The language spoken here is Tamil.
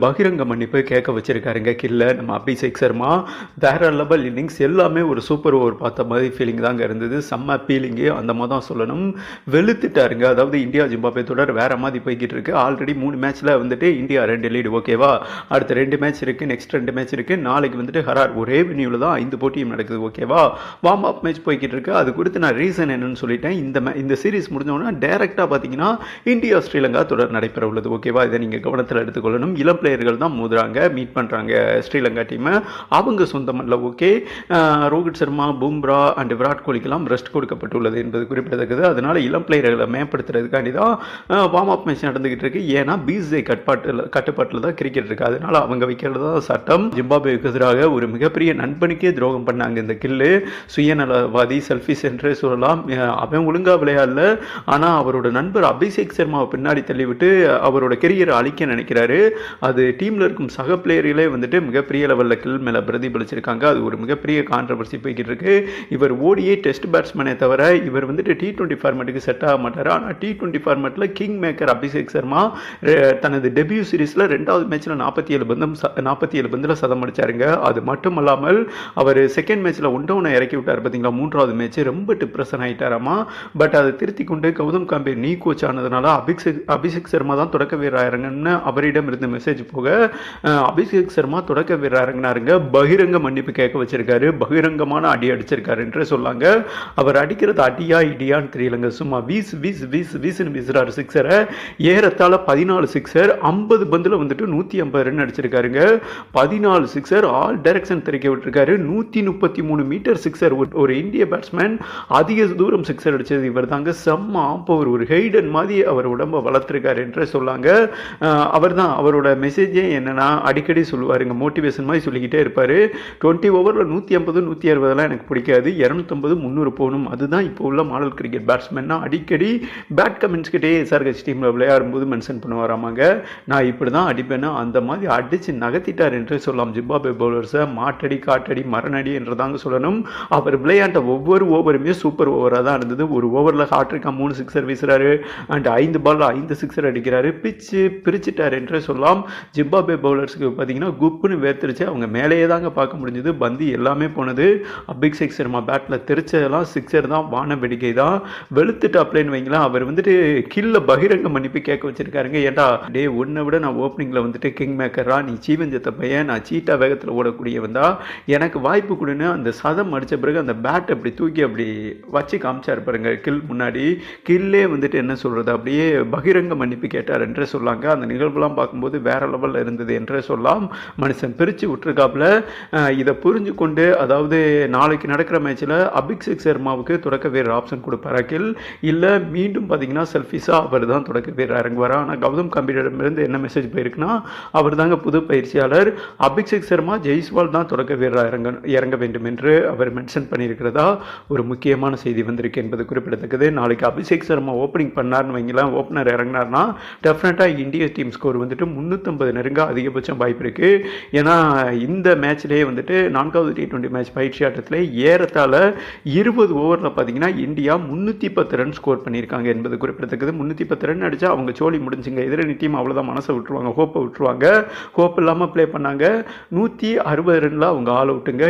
பகிரங்க மன்னிப்பு கேட்க வச்சிருக்காருங்க கில்ல. நம்ம அபிஷேக் சர்மா வேற லெவல் இன்னிங்ஸ் எல்லாமே ஒரு சூப்பர் ஓவர் பார்த்த மாதிரி ஃபீலிங் தாங்க இருந்தது. செம்ம ஃபீலிங்கு அந்த மாதிரி தான் சொல்லணும். வெளுத்துட்டாருங்க. அதாவது இந்தியா ஜிம்பாபே தொடர் வேற மாதிரி போய்கிட்டு இருக்கு. ஆல்ரெடி மூணு மேட்ச்ல வந்துட்டு இந்தியா ரெண்டு லீடு ஓகேவா அடுத்த ரெண்டு மேட்ச் இருக்கு நெக்ஸ்ட் ரெண்டு மேட்ச் இருக்கு. நாளைக்கு வந்துட்டு ஹரார் ஒரே வென்யூவில் தான் ஐந்து போட்டியும் நடக்குது ஓகேவா வார்ம் அப் மேட்ச் போய்கிட்டு இருக்கு. அது குறித்து நான் ரீசன் என்னன்னு சொல்லிட்டேன். இந்த மே இந்த சீரிஸ் முடிஞ்சோன்னா டேரெக்டாக பார்த்தீங்கன்னா இந்தியா ஸ்ரீலங்கா தொடர் நடைபெற உள்ளது ஓகேவா இதை நீங்கள் கவனத்தில் எடுத்துக்கொள்ளணும். இளம் பிளேயர்கள் தான் மோதுறாங்க மீட் பண்ணுறாங்க ஸ்ரீலங்கா டீமை அவங்க சொந்தமல்ல ஓகே ரோஹித் சர்மா பும்ரா அண்ட் விராட் கோலிக்கெல்லாம் ரெஸ்ட் கொடுக்கப்பட்டுள்ளது என்பது குறிப்பிடத்தக்கது. அதனால இளம் பிளேயர்களை மேம்படுத்துறதுக்காண்டி தான் வார்ம் அப் மேட்ச் நடந்துகிட்டு இருக்கு. ஏன்னா பிசிஐ கட்பாட்டில் கட்டுப்பாட்டில் தான் கிரிக்கெட் இருக்கு. அதனால அவங்க வைக்கிறது தான் சட்டம். ஜிம்பாபேவுக்கு எதிராக ஒரு மிகப்பெரிய நண்பனுக்கே துரோகம் பண்ணாங்க இந்த கில்லு. சுயநலவாதி செல்ஃபிஸ் என்றே சொல்லலாம். அவன் ஒழுங்கா விளையாடல. ஆனால் அவரோட நண்பர் அபிஷேக் சர்மாவை பின்னாடி தள்ளிவிட்டு அவரோட கெரியரை அழிக்க நினைக்கிறாரு. அது டீமில் இருக்கும் சக பிளேயர்களே வந்துட்டு மிகப்பெரிய லெவலில் கில் மேலே பிரதிபலிச்சிருக்காங்க. அது ஒரு மிகப்பெரிய கான்ட்ரவர்சி போய்கிட்டு இருக்கு இவர் ஓடியே டெஸ்ட் பேட்ஸ்மேனே தவிர இவர் வந்துட்டு டி டுவெண்ட்டி ஃபார்மேட்டுக்கு செட் ஆக மாட்டார். ஆனால் டி டுவெண்ட்டி ஃபார்மேட்டில் கிங் மேக்கர் அபிஷேக் சர்மா தனது டெபியூ சீரிஸில் ரெண்டாவது மேட்ச்சில் நாற்பத்தி ஏழு பந்தம் நாற்பத்தி ஏழு பந்தில் சதம் அடித்தாருங்க அது மட்டும் இல்லாமல் அவர் செகண்ட் மேட்ச்சில் ஒன் டவுனை இறக்கி விட்டார் பார்த்தீங்களா மூன்றாவது மேட்ச் ரொம்ப டிப்ரெஷன் ஆகிட்டாராமா பட் அதை திருத்தி கொண்டு கௌதம் காம்பீர் நீ கோச் ஆனதுனால அபிஷேக் அபிஷேக் சர்மா தான் தொடக்க வீரர் அவரிடம் இருந்த மெசேஜ் போக அபிஷேக் சர்மா தொடக்க வீரர் பகிரங்க மன்னிப்பு கேட்க வச்சிருக்காரு. பகிரங்கமான அடி அடிச்சிருக்காருன்ற சொல்லாங்க. அவர் அடிக்கிறது அடியா இடியான்னு தெரியலங்க. சும்மா வீஸ் வீஸ் வீஸ் வீஸ்னு வீசுறாரு சிக்ஸரை. ஏறத்தாழ பதினாலு சிக்ஸர். ஐம்பது பந்தில் வந்துட்டு நூற்றி ஐம்பது ரன் அடிச்சிருக்காருங்க. பதினாலு சிக்ஸர் ஆல் டைரக்ஷன் தெரிவிக்க விட்டுருக்காரு. நூற்றி முப்பத்தி மூணு மீட்டர் சிக்ஸர். ஒரு இந்திய பேட்ஸ்மேன் அதிக தூரம் சிக்ஸர் அடிச்சது இவர் தாங்க செம்ம ஆம்பவர் ஒரு ஹெய்டன் மாதிரி அவர் உடம்ப வளர்த்துருக்காரு என்றே சொல்லாங்க. அவர் தான் அவரோட மெசேஜே என்னன்னா அடிக்கடி சொல்லுவாருங்க மோட்டிவேஷன் மாதிரி சொல்லிக்கிட்டே இருப்பார். டுவெண்ட்டி ஓவரில் நூற்றி ஐம்பது நூற்றி அறுபதெல்லாம் எனக்கு பிடிக்காது. இரநூத்தம்பது முந்நூறு போகணும். அதுதான் இப்போ உள்ள மாடல் கிரிக்கெட் பேட்ஸ்மேன்னா அடிக்கடி பேட் கமெண்ட்ஸ்கிட்டே எஸ்ஆர்ஹெச் டீமில் விளையாடும்போது மென்ஷன் பண்ணுவாராமாங்க. நான் இப்படி தான் அடிப்பேன்னா அந்த மாதிரி அடித்து நகர்த்திட்டார் என்று சொல்லலாம். ஜிம்பாபே பவுலர்ஸை மாட்டடி காட்டடி மரணடி என்று தாங்க சொல்லணும். அவர் விளையாண்ட ஒவ்வொரு ஓவருமே சூப்பர் ஓவராக தான் இருந்தது. ஒரு ஓவரில் ஹாட்ரிக்கா மூணு சிக்ஸர் வீசுகிறாரு அண்ட் ஐந்து பால் ஐந்து சிக்ஸர் அடிக்கிறாரு. பிச்சு பிரிச்சுட்டார் என்றே சொல்லலாம். ஜிம்பாபே பவுலர்ஸ்க்கு பார்த்தீங்கன்னா குப்புன்னு வேர்த்திருச்சு. அவங்க மேலேயே தாங்க பார்க்க முடிஞ்சது. பந்து எல்லாமே போனது. அபிஷேக் சர்மா பேட்டில் தெரிச்சதெல்லாம் சிக்ஸர் தான் வான வேடிக்கை தான். வெளுத்துட்டு அப்ளைன்னு வைங்களேன் அவர் வந்துட்டு கில்ல பகிரங்க மன்னிப்பு கேட்க வச்சிருக்காருங்க. ஏன்டா டே உன்னை விட நான் ஓப்பனிங்கில் வந்துட்டு கிங் மேக்கரா நீ சீவஞ்சத்த பையன் நான் சீட்டா வேகத்தில் ஓடக்கூடியவன் தான். எனக்கு வாய்ப்பு கொடுன்னு அந்த சதம் அடித்த பிறகு அந்த பேட் அப்படி தூக்கி அப்படி வச்சு காமிச்சார் பாருங்க கில் முன்னாடி. கில்லே வந்துட்டு என்ன சொல்கிறது அப்படியே பகிரங்க மன்னிப்பு கேட்டார் என்று சொல்லாங்க. அந்த நிகழ்வுலாம் பார்க்கும்போது வேற லெவலில் இருந்தது என்றே சொல்லலாம். மனுஷன் பிரித்து விட்டுருக்காப்புல. இதை புரிஞ்சு கொண்டு அதாவது நாளைக்கு நடக்கிற மேட்ச்சில் அபிஷேக் சர்மாவுக்கு தொடக்க வீரர் ஆப்ஷன் கொடுப்பார் அகில். இல்லை மீண்டும் பார்த்தீங்கன்னா செல்ஃபிஸாக அவர் தான் தொடக்க வீரர் இறங்குவார்? ஆனால் கௌதம் கம்பீரிடமிருந்து என்ன மெசேஜ் போயிருக்குன்னா அவர் தாங்க புது பயிற்சியாளர். அபிஷேக் சர்மா ஜெய்ஸ்வால் தான் தொடக்க வீரராக இறங்க இறங்க வேண்டும் என்று அவர் மென்ஷன் பண்ணியிருக்கிறதா? ஒரு முக்கியமான செய்தி வந்திருக்கு என்பது குறிப்பிடத்தக்கது. நாளைக்கு அபிஷேக் சர்மா ஓப்பனிங் பண்ணார்னு வைங்களேன் ஓப்பனர் இறங்கினார்னா டெஃபினட்டாக இந்திய டீம் ஸ்கோர் வந்துட்டு முந்நூற்றம்பது நெருங்க அதிகபட்சம் வாய்ப்பு இருக்குது ஏன்னா இந்த மேட்ச்லேயே வந்துட்டு நான்காவது டி டுவெண்ட்டி மேட்ச் பயிற்சி ஆட்டத்தில் ஏறத்தாழ இருபது ஓவரில் பார்த்தீங்கன்னா இந்தியா முந்நூற்றி பத்து ரன் ஸ்கோர் பண்ணியிருக்காங்க என்பது குறிப்பிடத்தக்கது. முந்நூற்றி பத்து ரன் அடித்தா அவங்க சோழி முடிஞ்சுங்க. எதிரணி டீம் அவ்வளோதான் மனசை விட்டுருவாங்க ஹோப்பை விட்டுருவாங்க. ஹோப் இல்லாமல் ப்ளே பண்ணாங்க. நூற்றி அறுபது ரனில் அவங்க ஆல் அவுட்டுங்க